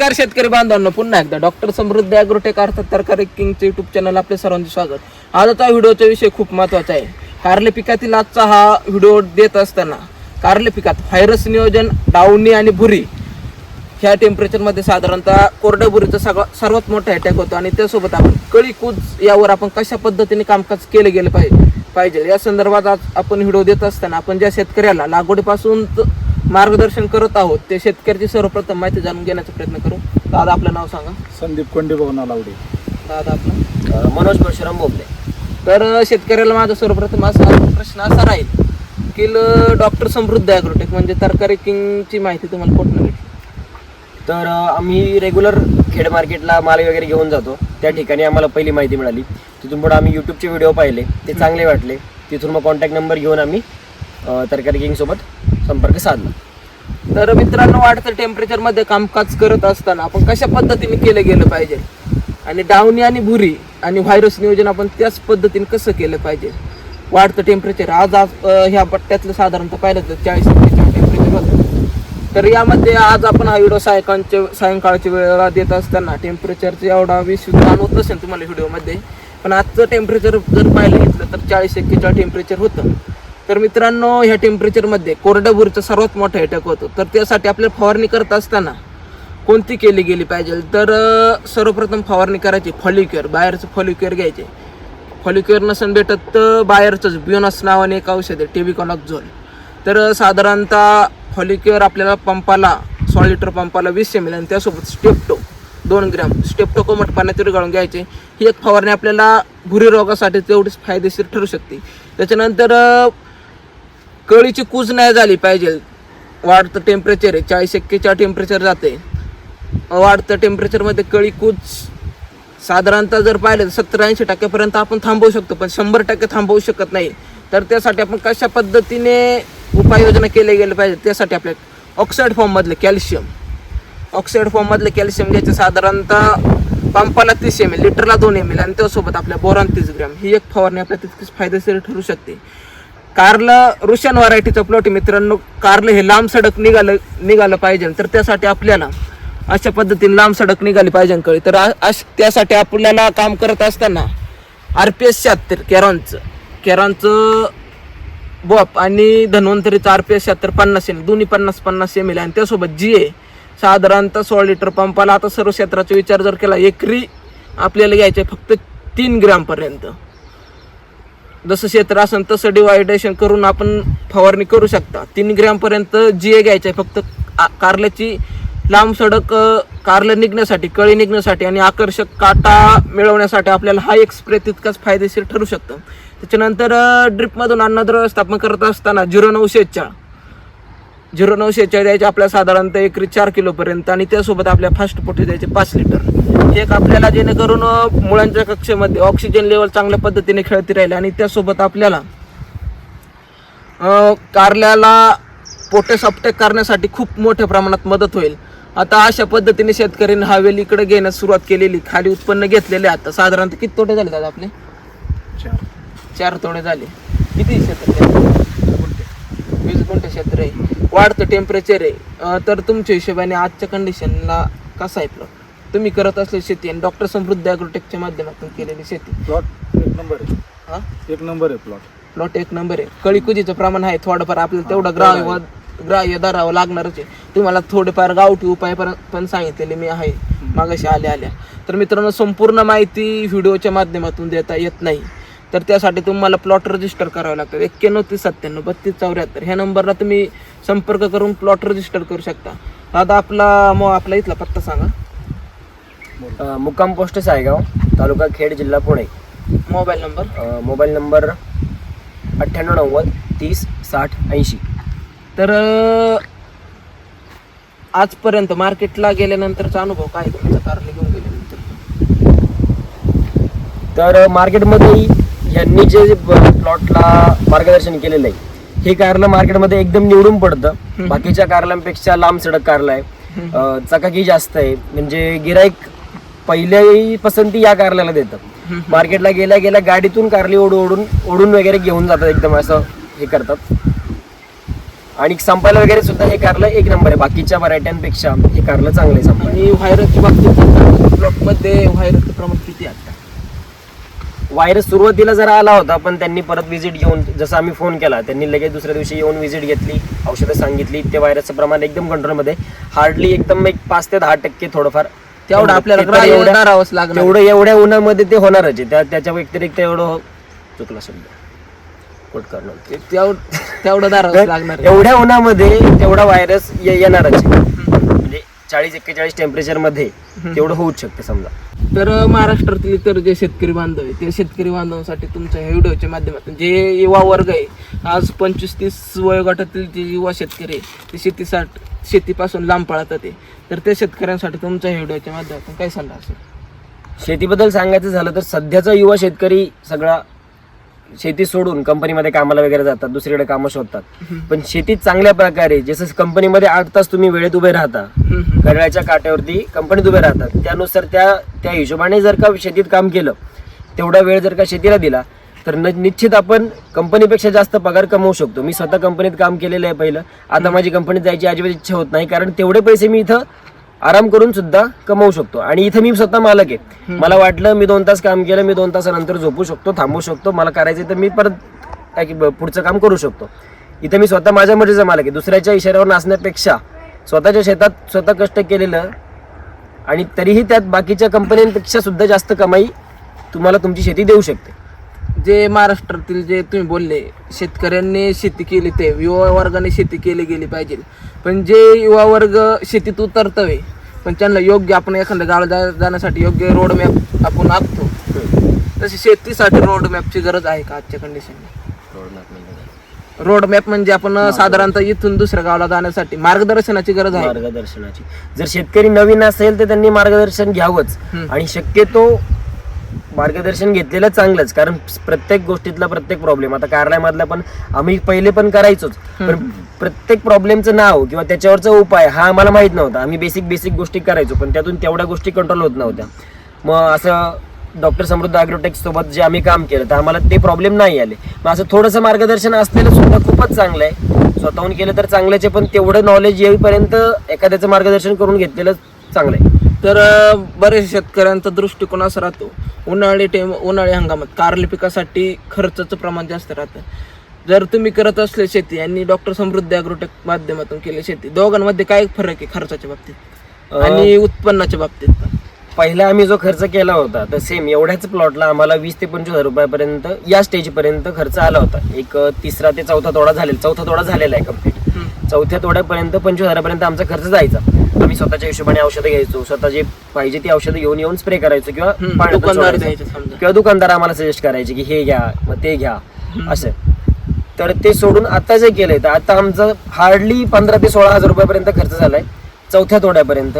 नमस्कार शेतकरी बांधवांनो. पुन्हा एकदा डॉक्टर समृद्ध अॅग्रोटेक अर्थात तरकारी किंगचे युट्यूब चॅनल आपले सर्वांचे स्वागत. आजचा व्हिडिओचा विषय खूप महत्त्वाचा आहे. कारले पिकातील आजचा हा व्हिडिओ देत असताना कारले पिकात व्हायरस नियोजन डावणी आणि भुरी ह्या टेम्परेचरमध्ये साधारणतः कोरड्या बुरीचा सगळा सर्वात मोठा अटॅक होतो आणि त्यासोबत आपण कळी कूज यावर आपण कशा पद्धतीने कामकाज केले गेलं पाहिजे? पाहिजे. या संदर्भात आज आपण व्हिडिओ देत असताना आपण ज्या शेतकऱ्याला लागवडीपासून मार्गदर्शन करत आहोत ते शेतकऱ्याची सर्वप्रथम माहिती जाणून घेण्याचा प्रयत्न करू. दादा आपलं नाव सांगा. संदीप कोंडे भाऊ लावडे. दादा आपलं? मनोज परशुराम बोबले तर शेतकऱ्याला माझा सर्वप्रथम असा प्रश्न असा राहील की डॉक्टर समृद्ध ॲग्रोटेक म्हणजे तरकारी किंगची माहिती तुम्हाला कुठनं भेटली? तर अ, आम्ही रेग्युलर खेड मार्केटला माल वगैरे घेऊन जातो. त्या ठिकाणी आम्हाला पहिली माहिती मिळाली. तिथून पुढे आम्ही यूट्यूबचे व्हिडिओ पाहिले. ते चांगले वाटले. तिथून मग कॉन्टॅक्ट नंबर घेऊन आम्ही तरकारी किंगसोबत संपर्क साधला. तर मित्रांनो वाढतं टेम्परेचरमध्ये कामकाज करत असताना आपण कशा पद्धतीने केलं गेलं पाहिजे? आणि डावणी आणि भुरी आणि व्हायरस नियोजन आपण त्याच पद्धतीने कसं केलं पाहिजे? वाढतं टेम्परेचर आज आज ह्या पट्ट्यातलं साधारणतः पाहिलं तर चाळीस टेम्परेचर होतं. तर यामध्ये आज आपण हा व्हिडिओ सायंकाळच्या सायंकाळच्या वेळेला देत असताना टेम्परेचरचा एवढा विश्व जाणवत नसेल तुम्हाला व्हिडिओमध्ये पण आजचं टेम्परेचर जर पाहायला घेतलं तर चाळीस एक्केचाळीस टेम्परेचर होतं. तर मित्रांनो ह्या टेम्परेचरमध्ये कोरड्या बुरीचा सर्वात मोठा अटॅक होतो. तर त्यासाठी आपल्याला फवारणी करत असताना कोणती केली गेली पाहिजे? तर सर्वप्रथम फवारणी करायची फॉलिक्युअर बाहेरचं फॉलिक्युअर घ्यायचे. फॉलिक्युअर नसन भेटत तर बाहेरचंच ब्युनस नावाने एक औषध आहे टेबिकॉनॉक्झोल तर साधारणतः फॉलिक्युअर आपल्याला पंपाला सोळा लिटर पंपाला वीस एम एल आणि त्यासोबत स्टेप्टो दोन ग्रॅम स्टेप्टो कोमट पाण्यात गाळून घ्यायचे. ही एक फवारणी आपल्याला भुरी रोगासाठी तेवढीच फायदेशीर ठरू शकते. त्याच्यानंतर कळीची कूज नाही झाली पाहिजे. वाढतं टेम्परेचर आहे चाळीस एक्केचाळीस टेम्परेचर जाते वाढतं टेम्परेचरमध्ये कळी कूज साधारणतः जर पाहिलं तर सत्तर ऐंशी टक्क्यापर्यंत आपण थांबवू शकतो पण शंभर टक्के थांबवू शकत नाही. तर त्यासाठी आपण कशा पद्धतीने उपाययोजना केल्या गेल्या पाहिजे त्यासाठी आपल्या ऑक्साईड फॉर्ममधलं कॅल्शियम ऑक्साईड फॉर्ममधलं कॅल्शियम घ्यायचं साधारणतः पंपाला तीस एम एल लिटरला दोन एम एल आणि त्यासोबत आपल्या बोरान तीस ग्रॅम. ही एक फवारणी आपल्या तितकीच फायदेशीर ठरू शकते. कारलं रुशन व्हरायटीचं प्लॉट मित्रांनो. कारलं हे लांब सडक निघालं निघालं पाहिजे. तर त्यासाठी आपल्याला अशा पद्धतीने लांब सडक निघाली पाहिजे कळी. तर त्यासाठी आपल्याला काम करत असताना आर पी एस शहात्तर कॅरॉनचं. कॅरॉनचं बॉप आणि धन्वंतरीचं आर पी एस शहात्तर पन्नास एम दोन्ही पन्नास पन्नास एम एल आणि त्यासोबत जी ए साधारणतः सोळा लिटर पंपाला आता सर्व क्षेत्राचा विचार जर केला एकरी आपल्याला घ्यायचे फक्त तीन ग्रॅमपर्यंत जसं क्षेत्र असेल तसं डिवायडेशन करून आपण फवारणी करू शकता. तीन ग्रॅमपर्यंत जी ए घ्यायचं आहे फक्त कारल्याची लांब सडक कारलं निघण्यासाठी कळी निघण्यासाठी आणि आकर्षक काटा मिळवण्यासाठी आपल्याला हा एक स्प्रे तितकाच फायदेशीर ठरू शकतं. त्याच्यानंतर ड्रिपमधून अन्नद्रव्य स्थापन करत असताना झिरो नऊशे चार झिरो नऊशे द्यायचे आपल्याला साधारणतः एकरी चार किलोपर्यंत आणि त्यासोबत आपल्या फास्ट पोटी द्यायचे पाच लिटर एक आपल्याला जेणेकरून मुळांच्या कक्षेमध्ये ऑक्सिजन लेवल चांगल्या पद्धतीने खेळती राहील आणि त्यासोबत आपल्याला कारल्याला पोटॅश अपटेक करण्यासाठी खूप मोठ्या प्रमाणात मदत होईल. आता अशा पद्धतीने शेतकऱ्यांनी हा वेल इकडे घेण्यास सुरुवात केलेली खाली उत्पन्न घेतलेले आता. साधारणतः किती तोडे झाले दादा आपले? चार. चार तोडे झाले. किती क्षेत्र वीस गुंठे क्षेत्र आहे. वाढतं टेम्परेचर आहे. तर तुमच्या हिशोबाने आजच्या कंडिशनला कसा आहे प्लॉट तुम्ही करत असलेली शेती आणि डॉक्टर समृद्ध ॲग्रोटेकच्या माध्यमातून केलेली शेती. प्लॉट एक नंबर आहे. हा? एक नंबर आहे प्लॉट प्लॉट एक नंबर आहे. कळीकुजीचं प्रमाण आहे थोडंफार. आपल्याला तेवढं ग्राह्य ग्राह्य धरावं लागणारच आहे. तुम्हाला थोडेफार गावठी उपाय पण पण सांगितलेले मी आहे. मागाशी आल्या आल्या. तर मित्रांनो संपूर्ण माहिती व्हिडिओच्या माध्यमातून देता येत नाही. तर त्यासाठी तुम्हाला प्लॉट रजिस्टर करावं लागतं एक्क्याण्णव तीस सत्त्याण्णव बत्तीस चौऱ्याहत्तर. ह्या नंबरला तुम्ही संपर्क करून प्लॉट रजिस्टर करू शकता. दादा आपला मग आपला इथला पत्ता सांगा. मुक्काम पोस्ट सायगाव तालुका खेड जिल्हा Pune. Mobile number? Mobile number अठ्ठ्याण्णव नव्वद तीस साठ ऐंशी. तर आजपर्यंत मार्केटला गेल्यानंतरचा अनुभव काय तुमचा? कारले घेऊन गेल्यानंतर. तर मार्केटमध्ये यांनी जे प्लॉटला मार्गदर्शन केलेलं आहे हे कारलं मार्केटमध्ये एकदम निवडून पडतं. बाकीच्या कारलांपेक्षा लांब सडक कारला आहे. चकाकी जास्त आहे. म्हणजे गिराईक पहिल्याही पसंती या कारल्याला देतं. मार्केटला गेल्या गेल्या गाडीतून कारली ओढून ओढून ओढून वगैरे घेऊन जातात एकदम असं हे करतात. आणि संपायला वगैरे सुद्धा हे कारलं एक नंबर आहे. बाकीच्या व्हरायट्यांपेक्षा हे कारलं चांगलं आहे आणि व्हायरसच्या बाबतीत प्लॉटमध्ये व्हायरसचं प्रमाण किती आहे व्हायरस सुरुवातीला जरा आला होता पण त्यांनी परत व्हिजिट घेऊन जसं आम्ही फोन केला त्यांनी लगेच दुसऱ्या दिवशी येऊन व्हिजिट घेतली औषधं सांगितली ते व्हायरसचं प्रमाण एकदम कंट्रोलमध्ये हार्डली एकदम एक पाच ते दहा टक्के थोडंफार. तेवढं आपल्याला ग्राह्य एवढ्या- उन्हामध्ये ते होणारच आहे. त्या त्याच्या व्यतिरिक्त एवढं चुकला शब्द कोट करणार तेवढं लागणार. एवढ्या उन्हामध्ये तेवढा व्हायरस येणारच. म्हणजे चाळीस एक्केचाळीस टेम्परेचरमध्ये तेवढं होऊच शकते समजा. तर महाराष्ट्रातील इतर जे शेतकरी बांधव आहे ते शेतकरी बांधवांसाठी तुमच्या ह्या व्हिडिओच्या माध्यमातून जे युवा वर्ग आहे आज पंचवीस तीस वयोगटातील जे युवा शेतकरी आहे ते शेतीसाठी शेतीपासून लांब पळतात आहे तर त्या शेतकऱ्यांसाठी तुमच्या ह्या व्हिडिओच्या माध्यमातून काय सल्ला असेल शेतीबद्दल सांगायचं झालं तर सध्याचा युवा शेतकरी सगळा शेती सोडून कंपनीमध्ये कामाला वगैरे जातात दुसरीकडे कामं शोधतात. पण शेतीत चांगल्या प्रकारे जसं कंपनीमध्ये आठ तास तुम्ही वेळेत उभे राहता. घड्याळच्या काट्यावरती कंपनीत उभे राहतात. त्यानुसार त्या त्या हिशोबाने जर का शेतीत काम केलं तेवढा वेळ जर का शेतीला दिला तर निश्चित आपण कंपनीपेक्षा जास्त पगार कमवू शकतो. मी स्वतः कंपनीत काम केलेलं आहे पहिलं. आता माझी कंपनीत जायची अजिबात इच्छा होत नाही कारण तेवढे पैसे मी इथं आराम करून सुद्धा कमवू शकतो. आणि इथं मी स्वतः मालक आहे. मला वाटलं मी दोन तास काम केलं मी दोन तासानंतर झोपू शकतो थांबू शकतो. मला करायचं तर मी परत काय की ब- पुढचं काम करू शकतो. इथं मी स्वतः माझ्या मर्जीचा मालक आहे. दुसऱ्याच्या इशाऱ्यावर नाचण्यापेक्षा स्वतःच्या शेतात स्वतः कष्ट केलेलं आणि तरीही त्यात बाकीच्या कंपन्यांपेक्षा सुद्धा जास्त कमाई तुम्हाला तुमची शेती देऊ शकते. जे महाराष्ट्रातील जे तुम्ही बोलले शेतकऱ्यांनी शेती केली ते युवा वर्गाने शेती केली गेली पाहिजे. पण जे युवा वर्ग शेतीत उतरतोय पण त्यांना योग्य आपण एखाद्या गावाला जा- जाण्यासाठी योग्य रोड मॅप आपण आखतो. तशी शेतीसाठी रोड मॅपची गरज आहे का आजच्या कंडिशन रोड मॅप म्हणजे आपण साधारणतः इथून दुसऱ्या गावाला जाण्यासाठी मार्गदर्शनाची गरज आहे. मार्गदर्शनाची. जर शेतकरी नवीन असेल तर त्यांनी मार्गदर्शन घ्यावंच. आणि शक्यतो मार्गदर्शन घेतलेलं चांगलंच. कारण प्रत्येक गोष्टीतला प्रत्येक प्रॉब्लेम आता कार्यालयामधला पण आम्ही पहिले पण करायचोच. पण प्रत्येक प्रॉब्लेमचं नाव किंवा त्याच्यावरचा उपाय हा आम्हाला माहीत नव्हता. आम्ही बेसिक बेसिक गोष्टी करायचो. पण त्यातून तेवढ्या गोष्टी कंट्रोल होत नव्हत्या. मग असं डॉक्टर समृद्ध अॅग्रोटेक सोबत जे आम्ही काम केलं तर आम्हाला ते प्रॉब्लेम नाही आले. मग असं थोडंसं मार्गदर्शन असलेलं सुद्धा खूपच चांगलं आहे. स्वतःहून केलं तर चांगलंच आहे पण तेवढं नॉलेज येईपर्यंत एखाद्याचं मार्गदर्शन करून घेतलेलं चांगलं आहे. तर बरेच शेतकऱ्यांचा दृष्टिकोन असा राहतो. उन्हाळी टेम उन्हाळी हंगामात कारली पिकासाठी खर्चाचं प्रमाण जास्त राहतं. जर तुम्ही करत असले शेती आणि डॉक्टर समृद्धी अॅग्रोटेक माध्यमातून केली शेती दोघांमध्ये काय फरक आहे खर्चाच्या बाबतीत? आणि उत्पन्नाच्या बाबतीत पहिला आम्ही जो खर्च केला होता तर सेम एवढ्याच प्लॉटला आम्हाला वीस ते पंचवीस हजार रुपयापर्यंत या स्टेजपर्यंत खर्च आला होता. एक तिसरा ते चौथा तोडा झालेला चौथा तोडा झालेला आहे कंप्लीट. चौथ्या तोड्यापर्यंत पंचवीस हजारापर्यंत आमचा खर्च जायचा. आम्ही स्वतःच्या हिशोबाने औषधं घ्यायचो. स्वतः जे पाहिजे ती औषधं घेऊन येऊन स्प्रे करायचो किंवा दुकानदार सोडायचो. द्यायचे समजा. किंवा दुकानदार आम्हाला सजेस्ट करायचे की हे घ्या मग ते घ्या असं. तर ते सोडून आता जे केलंय तर आता आमचं हार्डली पंधरा ते सोळा हजार रुपयापर्यंत खर्च झालाय चौथ्या तोड्यापर्यंत.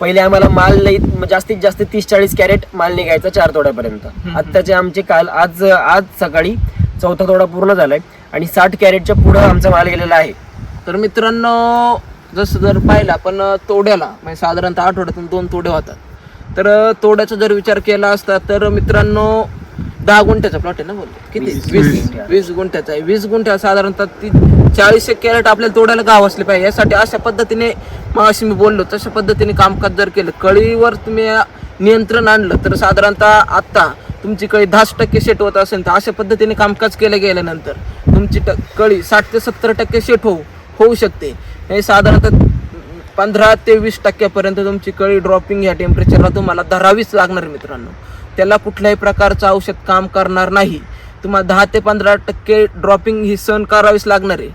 पहिले आम्हाला माल लई जास्तीत जास्त तीस चाळीस कॅरेट माल निघायचा चार तोड्यापर्यंत. आत्ताचे आमचे काल आज आज सकाळी चौथा तोडा पूर्ण झालाय आणि साठ कॅरेटच्या पुढं आमचा माल गेलेला आहे. तर मित्रांनो जसं जर पाहिलं आपण तोड्याला म्हणजे साधारणतः आठवड्यातून दोन तोडे होतात. तर तोड्याचा जर विचार केला असता तर मित्रांनो दहा गुंठ्याचा प्लॉट आहे ना बोलतो किती? वीस. वीस गुंठ्याचा आहे. वीस गुंठ्या साधारणतः ती चाळीस एक कॅरेट आपल्याला तोडायला गाव असले पाहिजे. यासाठी अशा पद्धतीने मग अशी मी बोललो तशा पद्धतीने कामकाज जर केलं कळीवर तुम्ही नियंत्रण आणलं तर साधारणतः आत्ता तुमची कळी दहाच टक्के सेट होत असेल तर अशा पद्धतीने कामकाज केलं गेल्यानंतर तुमची ट- कळी साठ ते सत्तर टक्के सेट होऊ होऊ शकते. हे साधारणतः पंधरा ते वीस टक्क्यापर्यंत तुमची कळी ड्रॉपिंग या टेम्परेचरला तुम्हाला धरावीच लागणार मित्रांनो. त्याला कुठल्याही प्रकारचं औषध काम करणार नाही. तुम्हाला दहा ते पंधरा टक्के ड्रॉपिंग ही सहन करावीच लागणार आहे.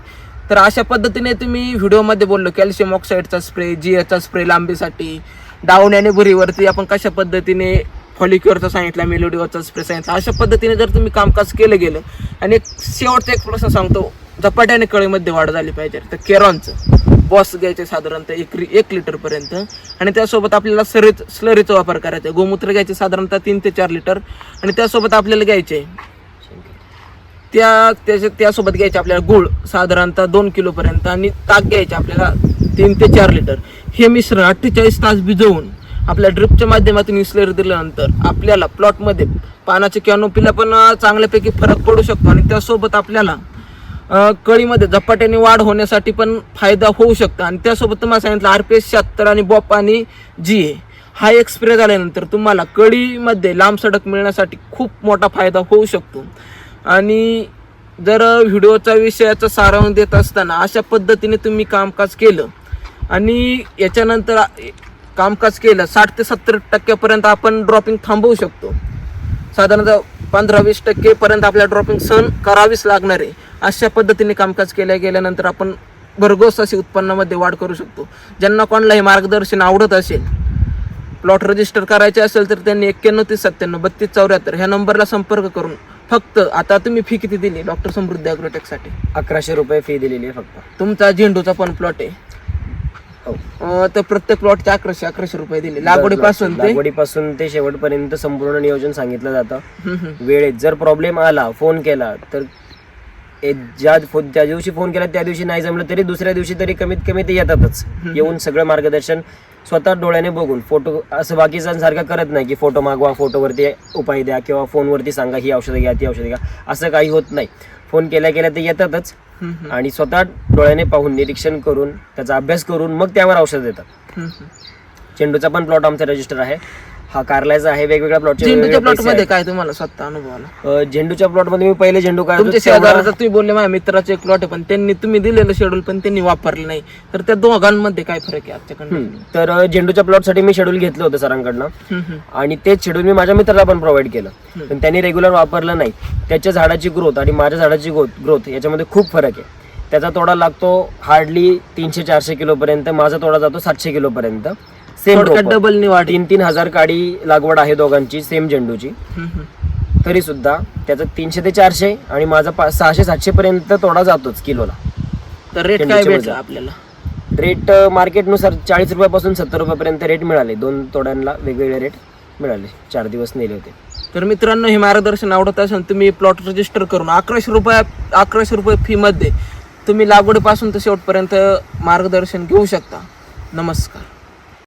तर अशा पद्धतीने तुम्ही व्हिडिओमध्ये बोललो कॅल्शियम ऑक्साईडचा स्प्रे जियाचा स्प्रे लांबीसाठी डाऊन आणि भुरीवरती आपण कशा पद्धतीने फॉलिक्युअरचा सांगितला मेलोडीवरचा स्प्रे सांगितला अशा पद्धतीने जर तुम्ही कामकाज केलं गेलं आणि शेवटचा एक प्रश्न सांगतो झपाट्याने कळीमध्ये वाढ झाली पाहिजे. तर केरॉनचं बॉस घ्यायचे साधारणतः एक एक लिटरपर्यंत. आणि त्यासोबत आपल्याला सरीच स्लरीचा वापर करायचा. आहे. गोमूत्र घ्यायचे साधारणतः तीन ते चार लिटर. आणि त्यासोबत आपल्याला घ्यायचे त्या त्याच्या त्यासोबत घ्यायचे आपल्याला गुळ साधारणतः दोन किलोपर्यंत. आणि ताक घ्यायचे आपल्याला तीन ते चार लिटर. हे मिश्रण अठ्ठेचाळीस तास भिजवून आपल्या ड्रिपच्या माध्यमातून इन्सुलर दिल्यानंतर आपल्याला प्लॉटमध्ये पानाच्या कॅनोपीला पण चांगल्यापैकी फरक पडू शकतो. आणि त्यासोबत आपल्याला कळीमध्ये झपाट्याने वाढ होण्यासाठी पण फायदा होऊ शकतो. आणि त्यासोबत तुम्हाला सांगितलं आर पी एस शहात्तर आणि बॉप आणि जी ए हा एक स्प्रे झाल्यानंतर तुम्हाला कळीमध्ये लांब सडक मिळण्यासाठी खूप मोठा फायदा होऊ शकतो. आणि जर व्हिडिओचा विषयाचा सारांश देत असताना अशा पद्धतीने तुम्ही कामकाज केलं आणि याच्यानंतर कामकाज केलं साठ ते सत्तर टक्क्यापर्यंत आपण ड्रॉपिंग थांबवू शकतो. साधारणतः पंधरा वीस टक्केपर्यंत आपल्या ड्रॉपिंग सहन करावीच लागणार आहे. अशा पद्धतीने कामकाज केल्या गेल्यानंतर आपण भरघोस अशी उत्पन्नामध्ये वाढ करू शकतो. ज्यांना कोणालाही मार्गदर्शन आवडत असेल प्लॉट रजिस्टर करायचे असेल तर त्यांनी एक्क्याण्णव तीस सत्त्याण्णव बत्तीस चौऱ्याहत्तर ह्या नंबरला संपर्क करून फक्त आता तुम्ही फी किती दिली? डॉक्टर समृद्धी अॅग्रोटेकसाठी अकराशे रुपये फी दिलेली आहे फक्त. तुमचा झेंडूचा पण प्लॉट आहे. हो. अं, तर प्रत्येक प्लॉटचे अकराशे अकराशे रुपये दिले. लागवडीपासून ते? लागवडीपासून ते शेवटपर्यंत संपूर्ण नियोजन सांगितलं जातं. हम्म, हम्म. वेळेत जर प्रॉब्लेम आला फोन केला तर ज्या ज्या दिवशी फोन केला त्या दिवशी नाही जमलं तरी दुसऱ्या दिवशी तरी कमीत कमी ते येतातच. येऊन सगळं मार्गदर्शन स्वतः डोळ्याने बघून फोटो असं बाकीच्यांसारखं करत नाही की फोटो मागवा फोटोवरती उपाय द्या किंवा फोनवरती सांगा ही औषधं घ्या ती औषधं घ्या. असं काही होत नाही. फोन केल्या केल्या ते येतातच. आणि स्वतः डोळ्याने पाहून निरीक्षण करून त्याचा अभ्यास करून मग त्यावर औषध देतात. चेंडूचा पण प्लॉट आमचा रजिस्टर आहे. हा कारल्याचा आहे वेगवेगळ्या प्लॉटचे झेंडूच्या प्लॉटमध्ये काय तुम्हाला स्वतः अनुभव आला झेंडूच्या प्लॉटमध्ये मी पहिले झेंडू काय तुमच्या शेजाराचा तुम्ही बोलले माझ्या मित्राचे एक प्लॉट आहे पण त्यांनी तुम्ही दिलेलं शेड्यूल पण त्यांनी वापरलं नाही. तर त्या दोघांमध्ये काय फरक आहे आजच्याकडे तर झेंडूच्या प्लॉटसाठी मी शेड्यूल घेतलं होतं सरांकडनं. आणि तेच शेड्यूल मी माझ्या मित्राला पण प्रोव्हाइड केलं. पण त्यांनी रेग्युलर वापरलं नाही. त्याच्या झाडाची ग्रोथ आणि माझ्या झाडाची ग्रोथ याच्यामध्ये खूप फरक आहे. त्याचा तोडा लागतो हार्डली तीनशे चारशे किलो पर्यंत माझा तोडा जातो सातशे किलो पर्यंत सेम थोडक्यात डबल तीन तीन हजार काडी लागवड आहे दोघांची सेम झेंडूची. तरी सुद्धा त्याचं तीनशे ते चारशे आणि माझा पा- सहाशे सातशे पर्यंत तोडा जातोच किलोला. तर रेट काय भेटला. आपल्याला? रेट मार्केटनुसार चाळीस रुपयापासून सत्तर रुपयापर्यंत रेट मिळाले. दोन तोड्यांना वेगवेगळे रेट मिळाले. चार दिवस नेले होते. तर मित्रांनो हे मार्गदर्शन आवडत असेल तुम्ही प्लॉट रजिस्टर करून अकराशे रुपया अकराशे रुपये फी मध्ये तुम्ही लागवडीपासून तर शेवटपर्यंत मार्गदर्शन घेऊ शकता. नमस्कार.